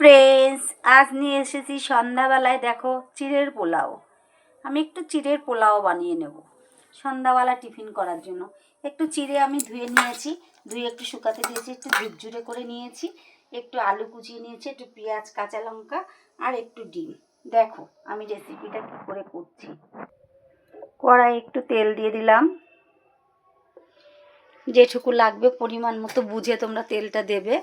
Friends আজ নিয়ে এসেছি সন্ধ্যাবেলায় দেখো চিড়ের পোলাও। আমি একটু চিড়ের পোলাও বানিয়ে নেব সন্ধ্যাবেলা টিফিন করার জন্য। একটু চিড়ে আমি ধুয়ে নিয়েছি, ধুয়ে একটু শুকাতে দিয়েছি, একটু ঝুরঝুরে করে নিয়েছি, একটু আলু কুচিয়ে নিয়েছি, একটু পেঁয়াজ, কাঁচা লঙ্কা আর একটু ডিম। দেখো আমি রেসিপিটা কী করে করছি। কড়াই একটু তেল দিয়ে দিলাম। যেটুকু লাগবে পরিমাণ মতো বুঝে তোমরা তেলটা দেবে।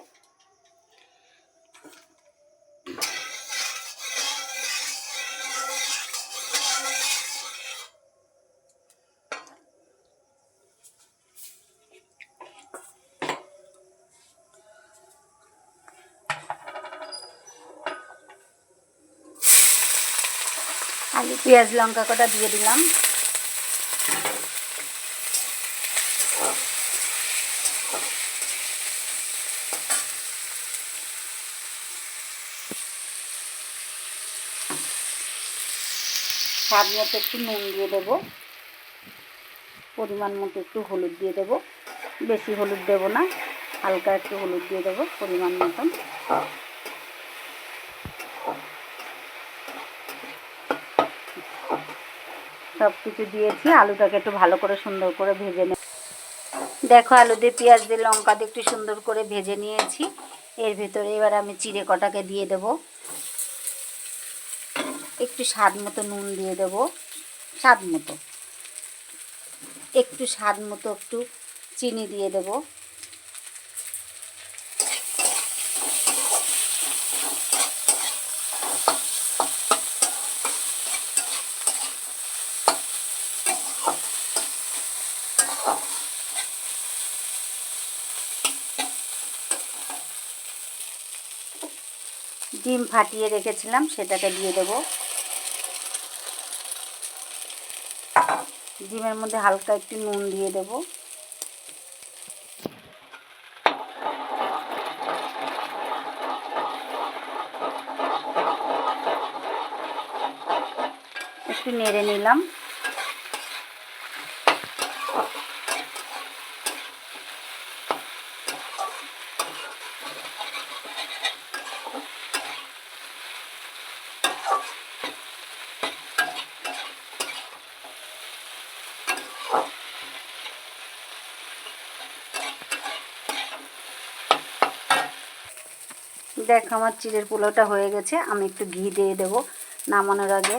আলু, পেঁয়াজ, লঙ্কা কটা দিয়ে দিলাম। স্বাদ মতো একটু নুন দিয়ে দেবো। পরিমাণ মতো একটু হলুদ দিয়ে দেবো। বেশি হলুদ দেবো না, হালকা একটু হলুদ দিয়ে দেবো পরিমাণ মতন। সব কিছু দিয়েছি, আলুটাকে একটু ভালো করে সুন্দর করে ভেজে নে দেখো, আলু দিয়ে পেঁয়াজ দিয়ে লঙ্কা দিয়ে একটু সুন্দর করে ভেজে নিয়েছি। এর ভেতরে এবার আমি চিড়ে কটাকে দিয়ে দেব। একটু স্বাদ মতো নুন দিয়ে দেব। স্বাদ মতো। একটু স্বাদ মতো একটু চিনি দিয়ে দেব। ডিম ফাটিয়ে রেখেছিলাম, সেটাকে দিয়ে দেব। ডিমের মধ্যে হালকা একটু নুন দিয়ে দেব। একটু নেড়ে নিলাম। দেখ, আমার চিড়ের পোলাওটা হয়ে গেছে, আমি একটু ঘি দিয়ে দেব নামানোর আগে।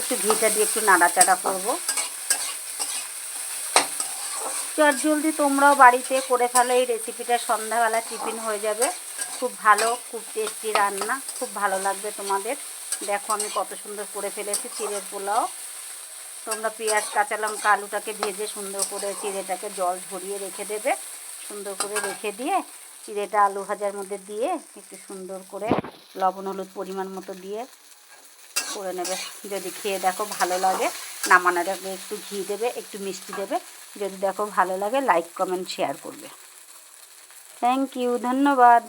একটু ঘিটা দিয়ে একটু নাড়াচাড়া করব। চট জলদি, তোমরাও বাড়িতে করে ফেলো, এই রেসিপিটা সন্ধ্যাবেলা টিফিন হয়ে যাবে। খুব ভালো, খুব টেস্টি রান্না, খুব ভালো লাগবে তোমাদের। দেখো আমি কত সুন্দর করে ফেলেছি চিড়ের পোলাও। তোমরা পেঁয়াজ, কাঁচা লঙ্কা, আলুটাকে ভেজে সুন্দর করে চিড়েটাকে জল ঝরিয়ে রেখে দেবে। সুন্দর করে রেখে দিয়ে চিড়েটা আলু ভাজার মধ্যে দিয়ে একটু সুন্দর করে লবণ, হলুদ পরিমাণ মতো দিয়ে করে নেবে। যদি খেয়ে দেখো ভালো লাগে, নামানোর আগে একটু ঘি দেবে, একটু মিষ্টি দেবে। যদি দেখো ভালো লাগে লাইক কমেন্ট শেয়ার করবে। থ্যাংক ইউ ধন্যবাদ।